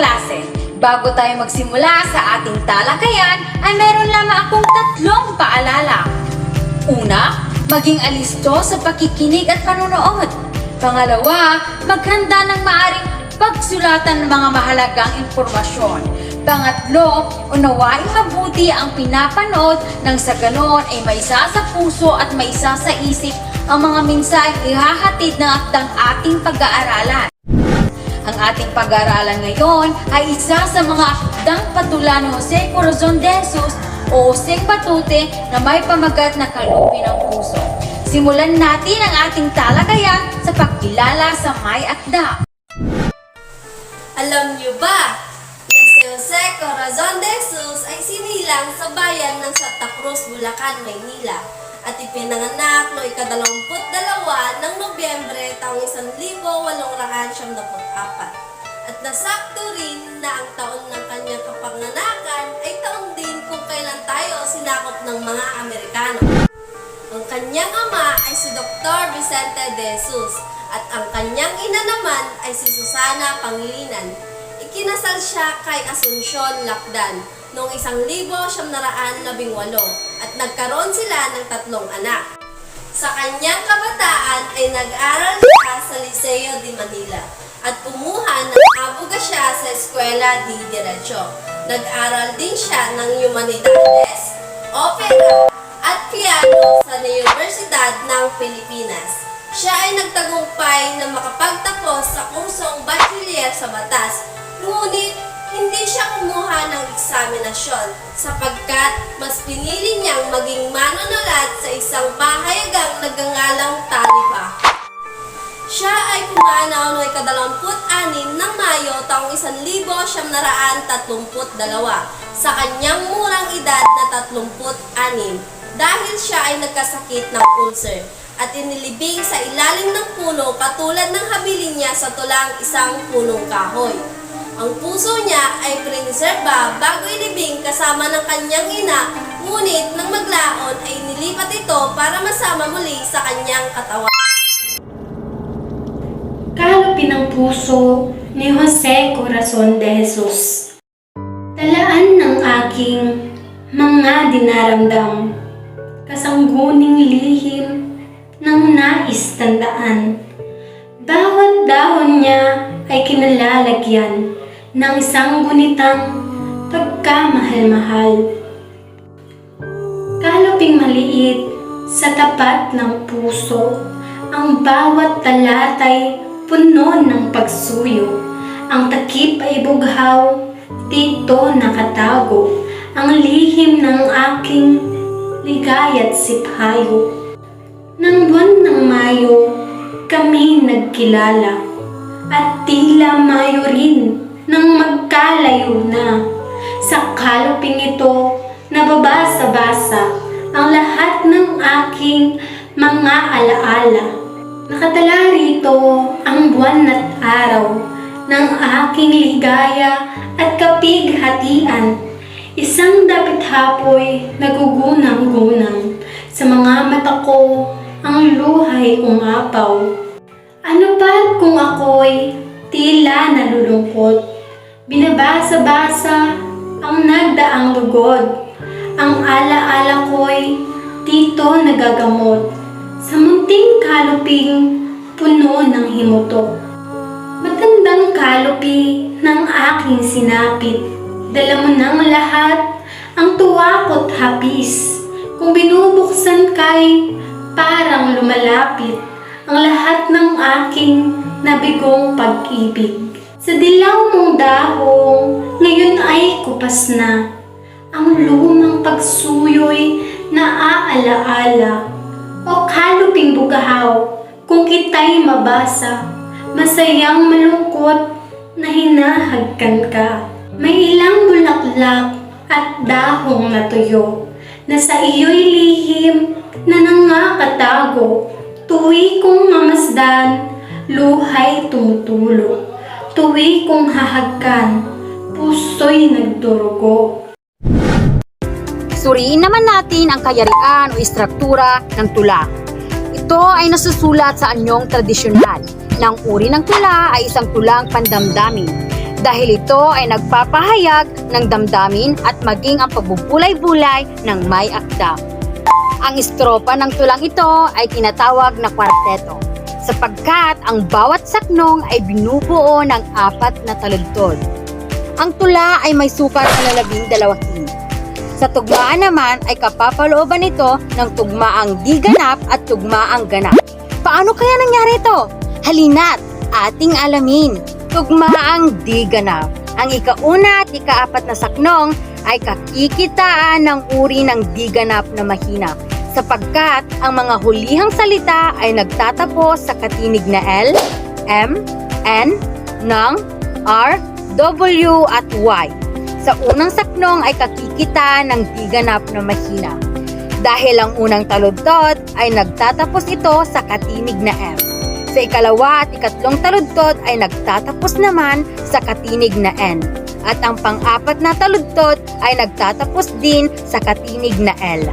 kaklase, bago tayo magsimula sa ating talakayan, ay meron lamang akong tatlong paalala. Una, maging alisto sa pakikinig at panonood. Pangalawa, maghanda ng maaring pagsulatan ng mga mahalagang impormasyon. Pangatlo, unawain mabuti ang pinapanood nang sa ganon ay may isa sa puso at may isa sa isip ang mga mensaheng ihahatid ng akdang ating pag-aaralan. Ang ating pag-aaralan ngayon ay isa sa mga akdang patula ni Jose Corazon de Jesus o Jose Batute na may pamagat na kalupi ng puso. Simulan natin ang ating talakayan sa pagkilala sa may akda. Alam niyo ba na si Jose Corazon de Jesus ay sinilang sa bayan ng Santa Cruz, Bulacan, Maynila at ipinanganak noong ikadalawamput dalawa ng Nobyembre taong 1874 at nasakto rin na ang taon ng kanyang kapanganakan ay taon din kung kailan tayo sinakop ng mga Amerikano. Ang kanyang ama ay si Dr. Vicente de Jesus at ang kanyang ina naman ay si Susana Pangilinan. Ikinasal siya kay Asuncion Lakdan noong 1918 at nagkaroon sila ng tatlong anak. Sa kanyang kabataan ay nag-aral siya sa Liceo de Manila at kumuha ng abogasya sa Eskwela de Derecho. Nag-aral din siya ng Humanidades, Opera at piano sa Universidad ng Pilipinas. Siya ay nagtagumpay na makapagtapos sa kursong bachelier sa batas, ngunit hindi siya kumuha ng eksaminasyon sapagkat mas pinili niyang maging manunulat sa isang pahayagang nagangalang taliba. Siya ay pumanaw noong ikadalamput-anim ng Mayo taong 1932 sa kanyang murang edad na 36 dahil siya ay nagkasakit ng ulcer at inilibing sa ilalim ng puno katulad ng habilin niya sa tulang isang punong kahoy. Ang puso niya ay preserba bago ilibing kasama ng kanyang ina, ngunit nang maglaon ay nilipat ito para masama muli sa kanyang katawan. Kalupin ng puso ni Jose Corazon de Jesus. Talaan ng aking mga dinaramdam, kasangguning lihim ng nais tandaan. Bawat dahon niya ay kinalalagyan ng isang gunitang pagkamahal-mahal. Kaluping maliit sa tapat ng puso, ang bawat talatay puno ng pagsuyo. Ang takip ay bughaw, dito nakatago ang lihim ng aking ligaya't siphayo. Nang buwan ng Mayo, kami nagkilala at tila Mayo rin nang magkalayo na. Sa kaluping ito, nababasa-basa ang lahat ng aking mga alaala. Nakatala rito ang buwan at araw ng aking ligaya at kapighatian. Isang dapit hapoy nagugunang-gunang sa mga mata ko ang luhay umapaw. Ano pa kung ako'y tila nalulungkot? Binabasa-basa ang nagdaang lugod. Ang alaala ko'y dito nagagamot. Sa munting kaluping puno ng himutok. Matandang kalupi ng aking sinapit. Dala mo ng lahat ang tuwakot hapis. Kung binubuksan kay parang lumalapit ang lahat ng aking nabigong pag-ibig. Sa dilaw mong dahong, ngayon ay kupas na. Ang lumang pagsuyo'y naaalaala. O kaluping bugahaw, kung kita'y mabasa, masayang malungkot na hinahagkan ka. May ilang bulaklak at dahong natuyo na sa iyo'y lihim na nangakatago. Tuwi kong mamasdan, luhay tumutulo. Tuwi kong hahagkan, puso'y nagdurugo. Suriin naman natin ang kayarian o istruktura ng tula. Ito ay nasusulat sa anyong tradisyonal. Na ang uri ng tula ay isang tulang pandamdamin. dahil ito ay nagpapahayag ng damdamin at maging ang pagbubulay-bulay ng may akda. Ang istropa ng tulang ito ay tinatawag na kwarteto sapagkat ang bawat saknong ay binubuo ng apat na taludtod. Ang tula ay may sukat na labing dalawahin. Sa tugmaan naman ay kapapalooban ito ng tugmaang di ganap at tugmaang ganap. Paano kaya nangyari ito? Halina't ating alamin. Tugmaang di ganap. Ang ikauna at ikaapat na saknong ay kakikitaan ng uri ng di ganap na mahina sapagkat ang mga hulihang salita ay nagtatapos sa katinig na L, M, N, ng R, W at Y. Sa unang saknong ay kakikita ng di ganap na mahina. Dahil ang unang taludtod ay nagtatapos ito sa katinig na M. Sa ikalawa at ikatlong taludtod ay nagtatapos naman sa katinig na N. At ang pang-apat na taludtod ay nagtatapos din sa katinig na L.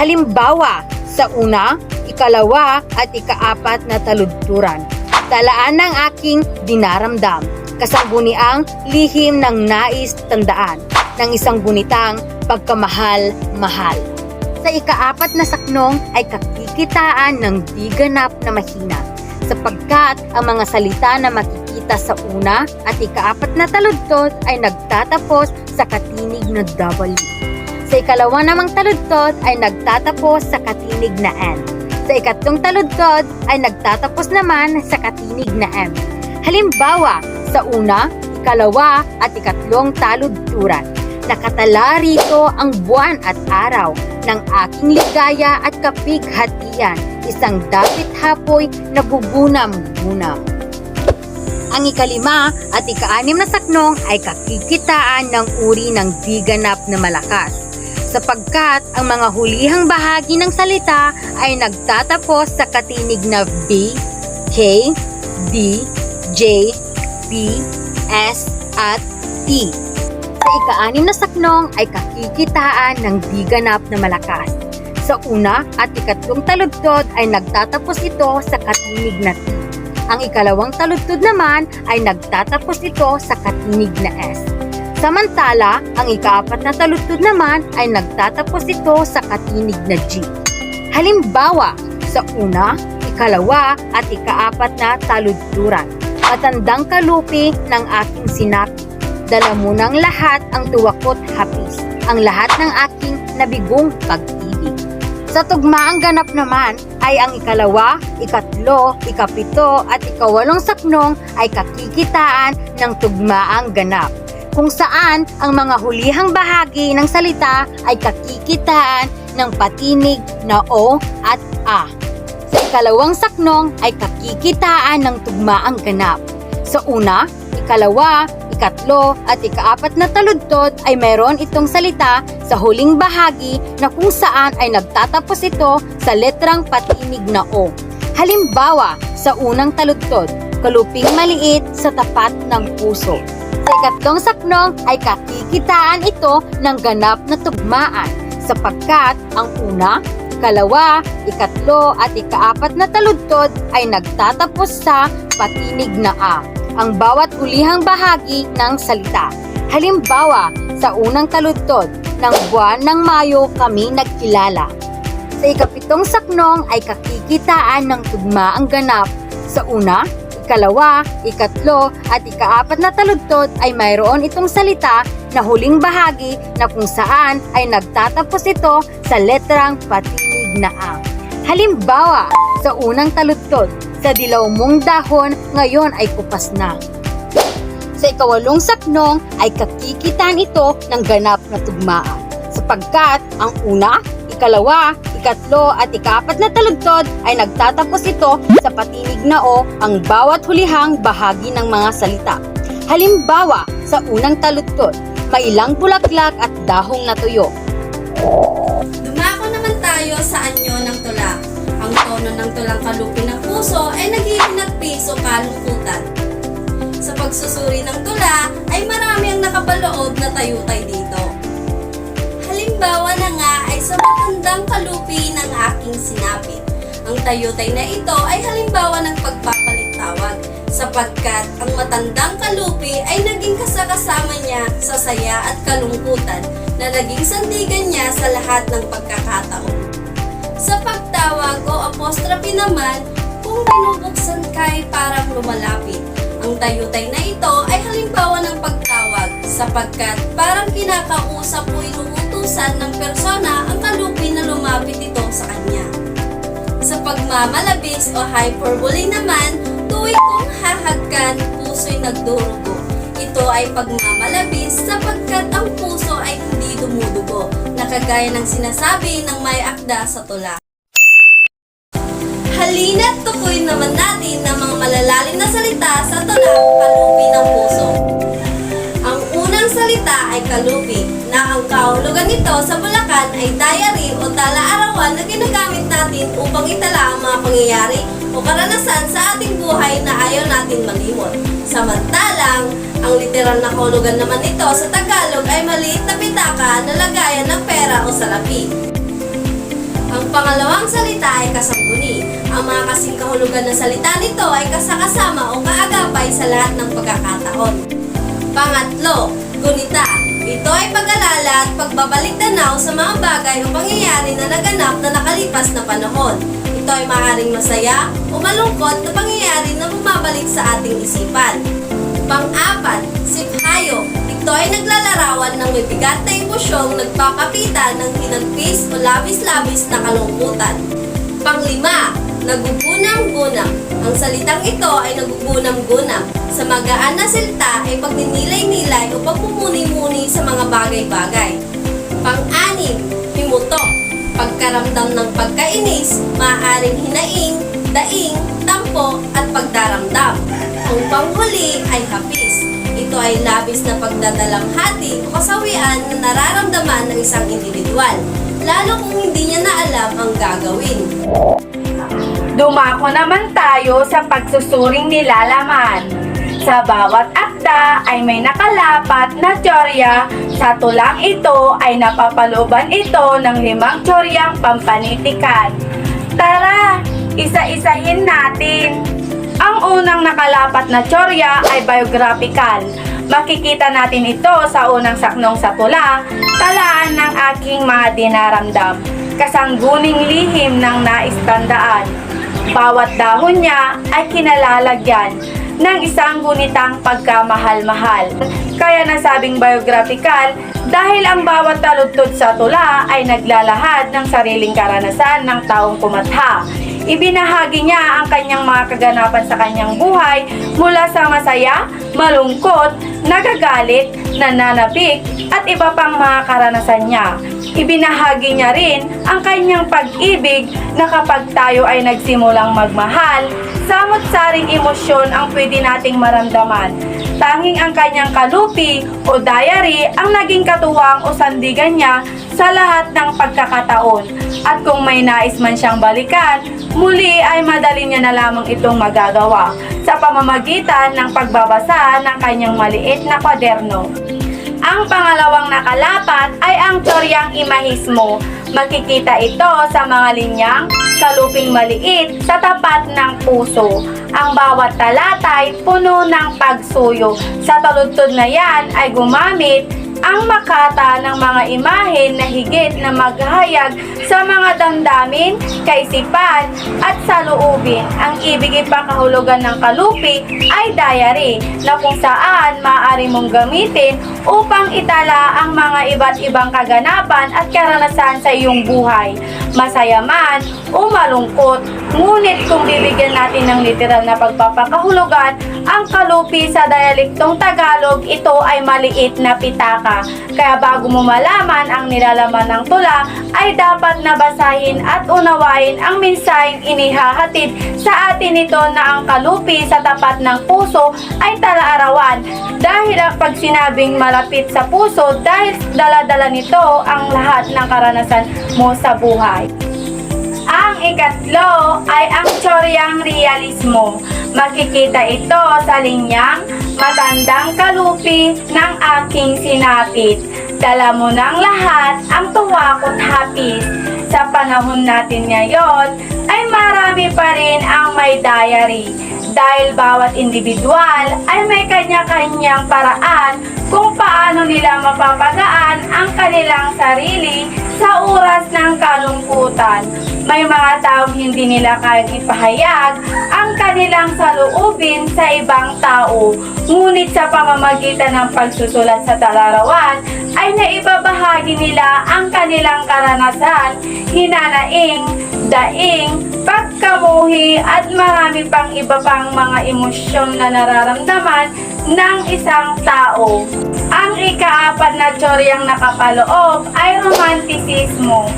Halimbawa, sa una, ikalawa at ikaapat na taludturan. Talaan ng aking dinaramdam. Kasangguniang lihim ng nais tandaan ng isang gunitang pagkamahal-mahal. Sa ikaapat na saknong ay kakikitaan ng di ganap na mahina sapagkat ang mga salita na makikita sa una at ikaapat na taludtod ay nagtatapos sa katinig na W. Sa ikalawa namang taludtod ay nagtatapos sa katinig na N. Sa ikatlong taludtod ay nagtatapos naman sa katinig na M. Halimbawa, sa una, ikalawa at ikatlong taludturan. Nakatala rito ang buwan at araw ng aking ligaya at kapighatian, isang dapit hapoy na bubunam-bunam. Ang ikalima at ikaanim na saknong ay kakikitaan ng uri ng di ganap na malakas sapagkat ang mga hulihang bahagi ng salita ay nagtatapos sa katinig na B, K, D, J, P, S, at T. Sa ika-anim na saknong ay kakikitaan ng di ganap na malakas. Sa una at ikatlong taludtod ay nagtatapos ito sa katinig na T. Ang ikalawang taludtod naman ay nagtatapos ito sa katinig na S. Samantala, ang ikaapat na taludtod naman ay nagtatapos ito sa katinig na G. Halimbawa, sa una, ikalawa at ikaapat na taludturan. Matandang kalupi ng aking sinapi. Dala mo ng lahat ang tuwakot hapis, ang lahat ng aking nabigong pag-ibig. Sa tugmaang ganap naman ay ang ikalawa, ikatlo, ikapito at ikawalong saknong ay kakikitaan ng tugmaang ganap kung saan ang mga hulihang bahagi ng salita ay kakikitaan ng patinig na O at A. Sa ikalawang saknong ay kakikitaan ng tugmaang ganap. Sa una, ikalawa, ikatlo at ikaapat na taludtod ay mayroon itong salita sa huling bahagi na kung saan ay nagtatapos ito sa letrang patinig na O. Halimbawa, sa unang taludtod, kaluping maliit sa tapat ng puso. Sa ikatlong saknong ay kakikitaan ito ng ganap na tugmaan sapagkat ang una, ikalawa, ikatlo at ikaapat na taludtod ay nagtatapos sa patinig na A, ang bawat ulihang bahagi ng salita. Halimbawa, sa unang taludtod, ng buwan ng Mayo kami nagkilala. Sa ikapitong saknong ay kakikitaan ng tugmaang ganap. Sa una, ikalawa, ikatlo at ikaapat na taludtod ay mayroon itong salita na huling bahagi na kung saan ay nagtatapos ito sa letrang patinig na A. Halimbawa, sa unang taludtod, sa dilaw mong dahon ngayon ay kupas na. Sa ikawalong saknong ay kakikitaan ito ng ganap na tugmaan sapagkat ang una, ikalawa, ikatlo at ikaapat na taludtod ay nagtatapos ito sa patinig na o ang bawat hulihang bahagi ng mga salita. Halimbawa, sa unang taludtod, may ilang bulaklak at dahong natuyo. Dumako naman tayo sa anyo ng tula. Ang tono ng tulang kalupi ng puso ay nagiging nagpiso kalungkutan. Sa pagsusuri ng tula ay marami ang nakabaloob na tayutay dito. Halimbawa na nga ay sa matandang kalupi ng aking sinapit. Ang tayutay na ito ay halimbawa ng pagpapalit tawag. sapagkat ang matandang kalupi ay naging kasakasama niya sa saya at kalungkutan na naging sandigan niya sa lahat ng pagkakataon. Sa pagtawag o apostrophe naman, kung binubuksan kay parang lumalapit. Ang tayutay na ito ay halimbawa ng pagtawag sapagkat parang kinakausap o inuutusan ng persona ang kalupi na lumapit ito sa kanya. Sa pagmamalabis o hyperbole naman, tuwing kung hahagkan, puso'y nagdurugo. Ito ay pagmamalabis sapagkat ang puso ay hindi dumudugo, na kagaya ng sinasabi ng may akda sa tula. Halina't tukuyin naman natin ng mga malalalim na salita sa tulang kalupi ng puso. Ang unang salita ay kalupi, ang kahulugan nito sa Bulacan ay diary o tala-arawan na ginagamit natin upang itala ang mga pangyayari o karanasan sa ating buhay na ayaw natin malimot. Samantalang, ang literal na kahulugan naman nito sa Tagalog ay maliit na pitaka na lagayan ng pera o salapi. Ang pangalawang salita ay kasangguni. Ang mga kasing kahulugan ng salita nito ay kasakasama o kaagapay sa lahat ng pagkakataon. Pangatlo, gunita. Ito ay pag-alala at pagbabalik tanaw sa mga bagay o pangyayari na naganap na nakalipas na panahon. Ito ay maaaring masaya o malungkot na pangyayari na bumabalik sa ating isipan. Pang-apat, siphayo. Ito ay naglalarawan ng may bigat na emosyong nagpapakita ng hinagpis o labis-labis na kalungkutan. Panglima, nagugunam-gunam. Ang salitang ito ay nagugunam-gunam. Sa magaan na salita ay pagninilay-nilay o pagmumuni-muni sa mga bagay-bagay. Pang-anim, himutok. Pagkaramdam ng pagkainis, maaaring hinaing, daing, tampo, at pagdaramdam. Ang panghuli ay hapis. Ito ay labis na pagdadalamhati o kasawian na nararamdaman ng isang individual, lalo kung hindi niya na alam ang gagawin. Dumako naman tayo sa pagsusuring nilalaman. Sa bawat akda ay may nakalapat na tsorya. Sa tulang ito ay napapalooban ito ng limang tsoryang pampanitikan. Tara, isa-isahin natin. Ang unang nakalapat na tsorya ay biographical. Makikita natin ito sa unang saknong sa tula, talaan ng aking mga dinaramdam. Kasangguning lihim ng naistandaan. Bawat dahon niya ay kinalalagyan ng isang gunitang pagkamahal-mahal. Kaya nasabing biographical dahil ang bawat taludtod sa tula ay naglalahad ng sariling karanasan ng taong kumatha. Ibinahagi niya ang kanyang mga kaganapan sa kanyang buhay mula sa masaya, malungkot, nagagalit, nananabik, at iba pang mga karanasan niya. Ibinahagi niya rin ang kanyang pag-ibig na kapag tayo ay nagsimulang magmahal, samot-saring emosyon ang pwede nating maramdaman. Tanging ang kanyang kalupi o diary ang naging katuwang o sandigan niya sa lahat ng pagkakataon. At kung may nais man siyang balikan, muli ay madali niya na lamang itong magagawa sa pamamagitan ng pagbabasa ng kanyang maliit na kwaderno. Ang pangalawang nakalapat ay ang tsoryang imahismo. Makikita ito sa mga linyang kaluping maliit sa tapat ng puso. Ang bawat talata ay puno ng pagsuyo. Sa taludtod na yan ay gumamit ang makata ng mga imahen na higit na maghayag sa mga damdamin, kaisipan at saluubin. Ang ibig ipakahulugan ng kalupi ay diary na kung saan maaari mong gamitin upang itala ang mga iba't ibang kaganapan at karanasan sa iyong buhay. Masaya man o malungkot, ngunit kung bibigyan natin ng literal na pagpapakahulugan, ang kalupi sa dialektong Tagalog, ito ay maliit na pitaka. Kaya bago mo malaman ang nilalaman ng tula, ay dapat nabasahin at unawain ang mensaheng inihahatid sa atin nito na ang kalupi sa tapat ng puso ay talaarawan. Dahil ang pag sinabing malapit sa puso, dahil daladala nito ang lahat ng karanasan mo sa buhay. Ang ikatlo ay ang tsoryang realismo. Makikita ito sa linyang matandang kalupi ng aking sinapit. Dala mo ng lahat ang tuwa ko't hapis. Sa panahon natin ngayon ay marami pa rin ang may diary dahil bawat individual ay may kanya-kanyang paraan kung paano nila mapapagaan ang kanilang sarili sa oras ng kalungkutan. May mga taong hindi nila kayang ipahayag ang kanilang saloobin sa ibang tao. Ngunit sa pamamagitan ng pagsusulat sa talarawan ay naibabahagi nila ang kanilang karanasan, hinanaing, daing, pagkamuhi at marami pang iba pang mga emosyon na nararamdaman ng isang tao. Ang ikaapat na tsoryang nakapaloob ay romantisismo.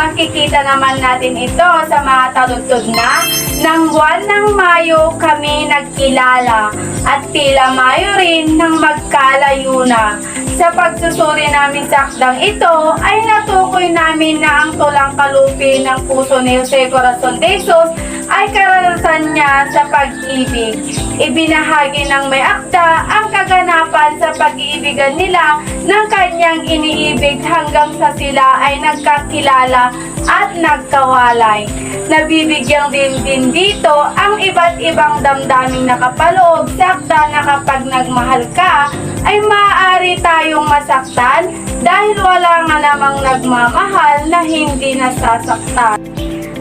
Makikita naman natin ito sa mga taludtod na ng buwan ng Mayo kami nagkilala at tila Mayo rin nang magkalayo na. Sa pagsusuri namin sa akdang ito ay natukoy namin na ang tulang kalupi ng puso ni Jose Corazon de Jesus ay karanasan niya sa pag-ibig. Ibinahagi ng may akda ang kaganapan sa pag-iibigan nila ng kanyang iniibig hanggang sa sila ay nagkakilala at nagkawalay. Nabibigyan din din dito ang iba't ibang damdaming nakapaloob sa akda na kapag nagmahal ka ay maaari tayong masaktan dahil wala nga namang nagmamahal na hindi nasasaktan.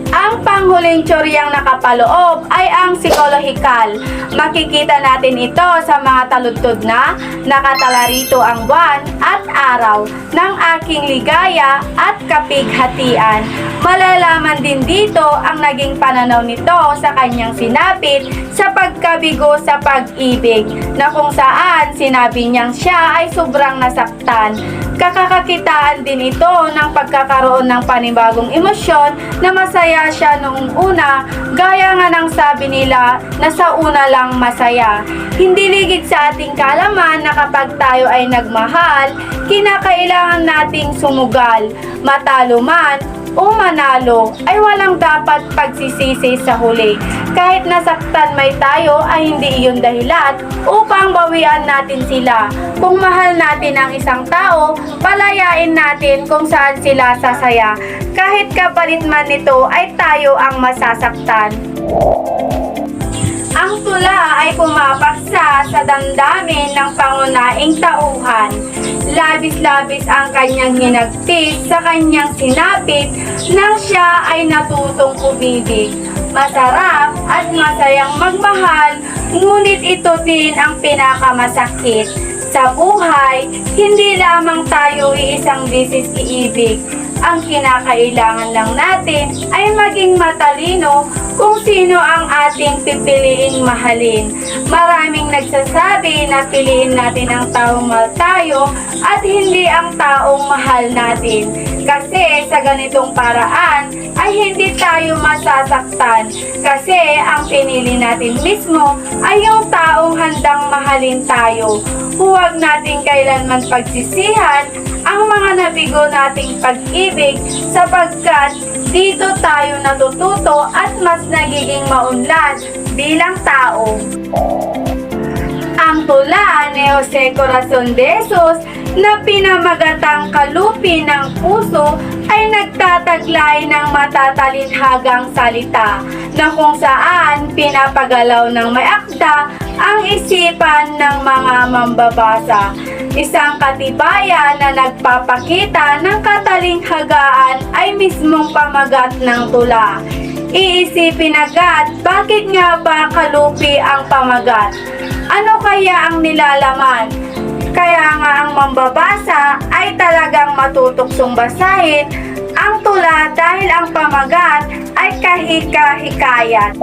Ang panghuling tsoryang nakapaloob ay ang psikolohikal. Makikita natin ito sa mga taludtod na nakatala rito ang buwan at araw ng aking ligaya at kapighatian. Malalaman din dito ang naging pananaw nito sa kanyang sinapit sa pagkabigo sa pag-ibig na kung saan sinabi niyang siya ay sobrang nasaktan. Kakakakitaan din ito ng pagkakaroon ng panibagong emosyon na masaya siya noong una gaya nga ng sabi nila na sa una lang masaya. Hindi ligid sa ating kalaman na kapag tayo ay nagmahal, kinakailangan nating sumugal, matalo man o manalo ay walang dapat pagsisisi sa huli. Kahit nasaktan may tayo ay hindi iyon dahilan upang bawian natin sila. Kung mahal natin ang isang tao, palayain natin kung saan sila sasaya. Kahit kapalit man nito ay tayo ang masasaktan. Ang tula ay pumapaksa sa damdamin ng pangunaing tauhan. Labis-labis ang kanyang hinagpis sa kanyang sinapit nang siya ay natutong umibig. Masarap at masayang magmahal, ngunit ito din ang pinakamasakit. Sa buhay, hindi lamang tayo iisang bisis iibig. Ang kinakailangan lang natin ay maging matalino kung sino ang ating pipiliing mahalin. Maraming nagsasabi na piliin natin ang taong mahal tayo at hindi ang taong mahal natin. Kasi sa ganitong paraan ay hindi tayo masasaktan. Kasi ang pinili natin mismo ay yung taong handang mahalin tayo. Huwag nating kailanman pagsisihan ang mga nabigo nating pag-ibig sapagkat dito tayo natututo at mas nagiging maunlad bilang tao. Ang tula ni Jose Corazon de Jesus na pinamagatang kalupi ng puso ay nagtataglay ng matatalinhagang salita na kung saan pinapagalaw ng may akda ang isipan ng mga mambabasa. Isang katibayan na nagpapakita ng katalinghagaan ay mismong pamagat ng tula. Iisipin agad, bakit nga ba kalupi ang pamagat? Ano kaya ang nilalaman? Kaya nga ang mambabasa ay talagang matutuksong basahin ang tula dahil ang pamagat ay kahika-hikayat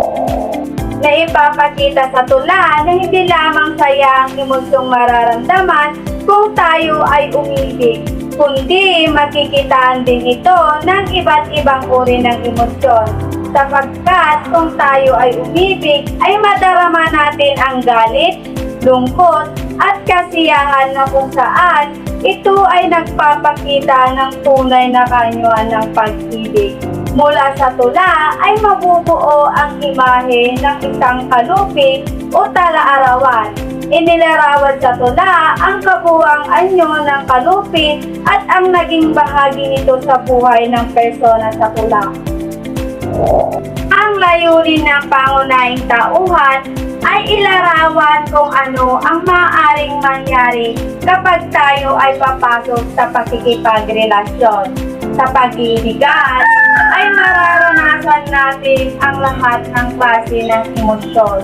na ipapakita sa tula na hindi lamang saya ang emosyong mararamdaman kung tayo ay umibig, kundi makikitaan din ito ng iba't ibang uri ng emosyon. Sapagkat kung tayo ay umibig, ay madarama natin ang galit, lungkot, at kasiyahan na kung saan ito ay nagpapakita ng tunay na kanyuan ng pag-ibig. Mula sa tula ay mabubuo ang imahe ng isang kalupi o tala-arawan Inilarawan sa tula ang kabuwang anyo ng kalupi at ang naging bahagi nito sa buhay ng persona sa tula. Ang layunin ng pangunahing tauhan ay ilarawan kung ano ang maaaring mangyari kapag tayo ay papasok sa pakikipagrelasyon. Sa pag-iibigan ay mararanasan natin ang lahat ng klase ng emosyon.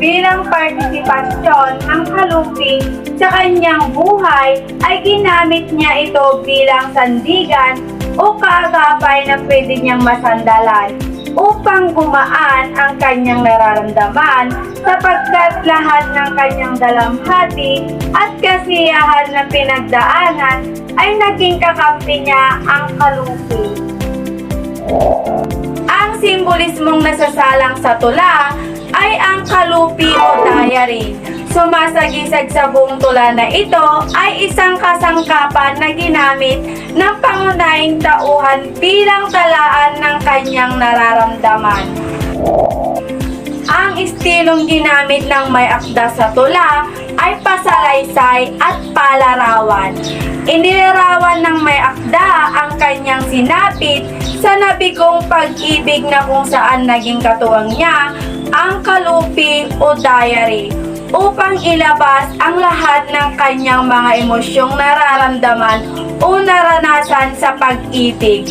Bilang partisipasyon ng kalupi sa kanyang buhay ay ginamit niya ito bilang sandigan o kaagapay na pwede niyang masandalan upang gumaan ang kanyang nararamdaman sapagkat lahat ng kanyang dalamhati at kasiyahan na pinagdaanan ay naging kakampi niya ang kalupi. Ang simbolismong nasasalang sa tula ay ang kalupi o diary. Sumasagisag sa buong tula na ito ay isang kasangkapan na ginamit ng pangunahing tauhan bilang talaan ng kanyang nararamdaman. Ang estilong ginamit ng may akda sa tula ay pasalaysay at palarawan. Inilarawan ng may akda ang kanyang sinapit sa nabigong pag-ibig na kung saan naging katuwang niya ang kalupi o diary upang ilabas ang lahat ng kanyang mga emosyong nararamdaman o naranasan sa pag-ibig.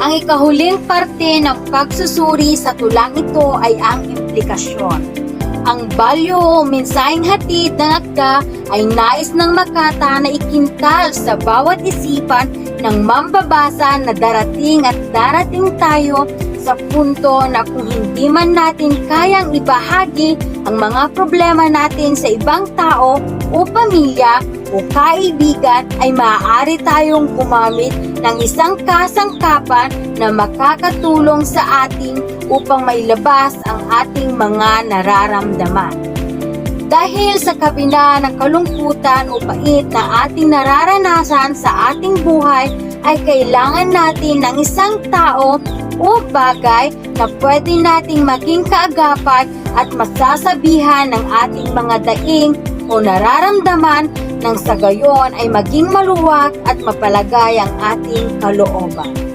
Ang ikahuling parte ng pagsusuri sa tulang ito ay ang implikasyon. Ang balyo o mensaheng hatid ng akda ay nais ng makata na ikintal sa bawat isipan ng mambabasa na darating at darating tayo sa punto na kung hindi man natin kayang ibahagi ang mga problema natin sa ibang tao o pamilya o kaibigan ay maaari tayong gumamit ng isang kasangkapan na makakatulong sa atin upang mailabas ang ating mga nararamdaman. Dahil sa kabila ng kalungkutan o pait na ating nararanasan sa ating buhay, ay kailangan natin ng isang tao o bagay na pwede nating maging kaagapan at masasabihan ng ating mga daing o nararamdaman nang sa gayon ay maging maluwag at mapalagay ang ating kalooban.